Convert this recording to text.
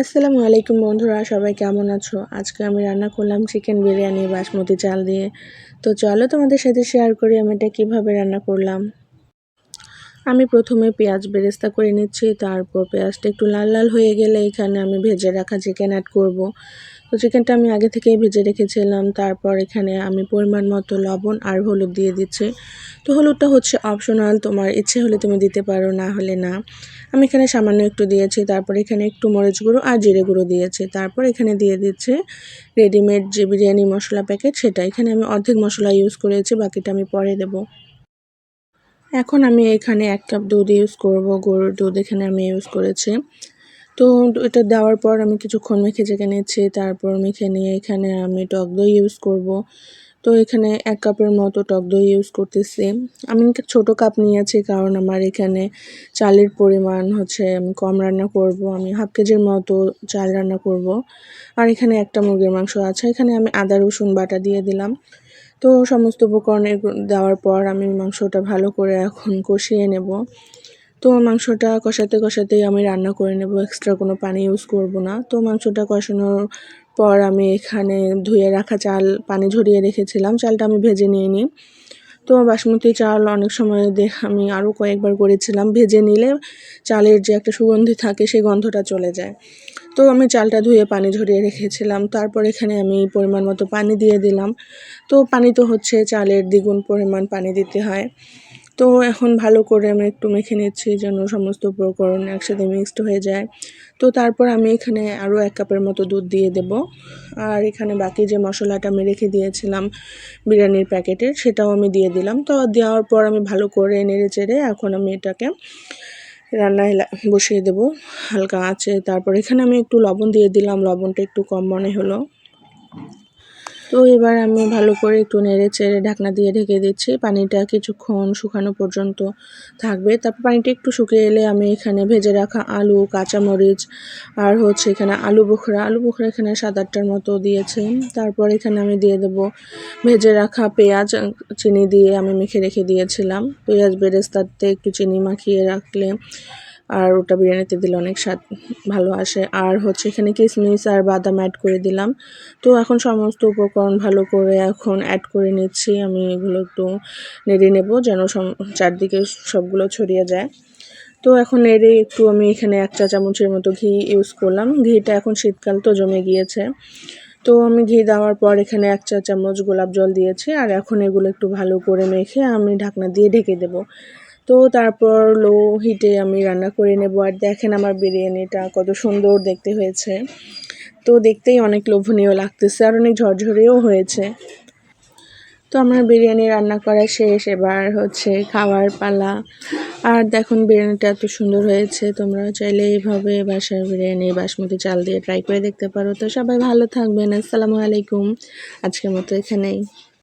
আসসালামু আলাইকুম বন্ধুরা, সবাই কেমন আছো? আজকে আমি রান্না করলাম চিকেন বিরিয়ানি, বাসমতি চাল দিয়ে। তো চলো তোমাদের সাথে শেয়ার করি আমি এটা কীভাবে রান্না করলাম। আমি প্রথমে পেঁয়াজ বেরেস্তা করে নিচ্ছি, তারপর পেঁয়াজটা একটু লাল লাল হয়ে গেলে এখানে আমি ভেজে রাখা চিকেন অ্যাড করব। তো চিকেনটা আমি আগে থেকেই ভেজে রেখেছিলাম, তারপর এখানে আমি পরিমাণ মতো লবণ আর হলুদ দিয়ে দিচ্ছি। তো হলুদটা হচ্ছে অপশনাল তোমার ইচ্ছে হলে তুমি দিতে পারো, না হলে না। আমি এখানে সামান্য একটু দিয়েছি, তারপর এখানে একটু মরিচ গুঁড়ো আর জিরে গুঁড়ো দিয়েছি। তারপর এখানে দিয়ে দিচ্ছে রেডিমেড যে বিরিয়ানি মশলা প্যাকেট সেটা এখানে আমি অর্ধেক মশলা ইউজ করেছি, বাকিটা আমি পরে দেব। এখন আমি এখানে এক কাপ দুধ ইউজ করব। গরুর দুধ এখানে আমি ইউজ করেছি। তো এটা দেওয়ার পর আমি কিছুক্ষণ মেখে চেকে নিচ্ছি। তারপর মেখে নিয়ে এখানে আমি টক দই ইউজ করব। তো এখানে এক কাপের মতো টক দই ইউজ করতেছি। আমি ছোট কাপ নিয়েছি কারণ আমার এখানে চালের পরিমাণ হচ্ছে আমি কম রান্না করব। আমি হাফ কেজির মতো চাল রান্না করব। আর এখানে একটা মুরগির মাংস আছে। এখানে আমি আদা, রসুন বাটা দিয়ে দিলাম। তো সমস্ত উপকরণ দেওয়ার পর আমি মাংসটা ভালো করে এখন কষিয়ে নেব। তো মাংসটা কষাতে কষাতেই আমি রান্না করে নেব এক্সট্রা কোনো পানি ইউজ করব না। তো মাংসটা কষানোর পর আমি এখানে ধুয়ে রাখা চাল, পানি ঝরিয়ে রেখেছিলাম। চালটা আমি ভেজে নিয়ে নিই। তো বাসমতি চাল অনেক সময় দেখ, আমি আরও কয়েকবার করেছিলাম। ভেজে নিলে চালের যে একটা সুগন্ধি থাকে, সেই গন্ধটা চলে যায়। তো আমি চালটা ধুয়ে পানি ঝরিয়ে রেখেছিলাম। তারপর এখানে আমি পরিমাণ মতো পানি দিয়ে দিলাম। তো পানি তো হচ্ছে চালের দ্বিগুণ পরিমাণ পানি দিতে হয়। তো এখন ভালো করে আমি একটু মেখে নিচ্ছি যেন সমস্ত উপকরণ একসাথে মিক্সড হয়ে যায়। তো তারপর আমি এখানে আরও এক কাপের মতো দুধ দিয়ে দেব। আর এখানে বাকি যে মশলাটা আমি রেখে দিয়েছিলাম বিরিয়ানির প্যাকেটের সেটাও আমি দিয়ে দিলাম। তো দেওয়ার পর আমি ভালো করে নেড়ে চেড়ে এখন আমি এটাকে রান্নায় বসিয়ে দেব হালকা আছে তারপর এখানে আমি একটু লবণ দিয়ে দিলাম। লবণটা একটু কম মনে হলো। তো এবার আমি ভালো করে একটু নেড়ে চেড়ে ঢাকনা দিয়ে ঢেকে দিচ্ছি। পানিটা কিছুক্ষণ শুকানো পর্যন্ত থাকবে। তারপর পানিটা একটু শুকিয়ে এলে আমি এখানে ভেজে রাখা আলু, কাঁচামরিচ আর হচ্ছে এখানে আলু বোখরা। আলু বোখরা এখানে সাত আটটার মতো দিয়েছে। তারপর এখানে আমি দিয়ে দেব ভেজে রাখা পেঁয়াজ, চিনি দিয়ে আমি মেখে রেখে দিয়েছিলাম। পেঁয়াজ বেরেস্তাতে একটু চিনি মাখিয়ে রাখলে আর ওটা বিরিয়ানিতে দিলে অনেক স্বাদ ভালো আসে। আর হচ্ছে এখানে কিশমিশ আর বাদাম অ্যাড করে দিলাম। তো এখন সমস্ত উপকরণ ভালো করে এখন অ্যাড করে নিচ্ছি। আমি এগুলো একটু নেড়ে নেব যেন চারদিকে সবগুলো ছড়িয়ে যায়। তো এখন নেড়ে একটু আমি এখানে এক চা চামচের মতো ঘি ইউজ করলাম। ঘিটা এখন শীতকাল তো জমে গিয়েছে। তো আমি ঘি দেওয়ার পর এখানে এক চা চামচ গোলাপ জল দিয়েছি। আর এখন এগুলো একটু ভালো করে মেখে আমি ঢাকনা দিয়ে ঢেকে দেবো। তো তারপর লো হিটে আমি রান্না করে নেব। আর দেখেন আমার বিরিয়ানিটা কত সুন্দর দেখতে হয়েছে। তো দেখতেই অনেক লোভনীয় লাগতেছে আর অনেক ঝরঝরেও হয়েছে। তো আমার বিরিয়ানি রান্না করা শেষ। এবার হচ্ছে খাওয়ার পালা। আর দেখুন বিরিয়ানিটা এত সুন্দর হয়েছে। তোমরা চাইলে এইভাবে বাসার বিরিয়ানি, বাসমতি চাল দিয়ে ট্রাই করে দেখতে পারো। তো সবাই ভালো থাকবেন। আসসালামু আলাইকুম। আজকের মতো এখানেই।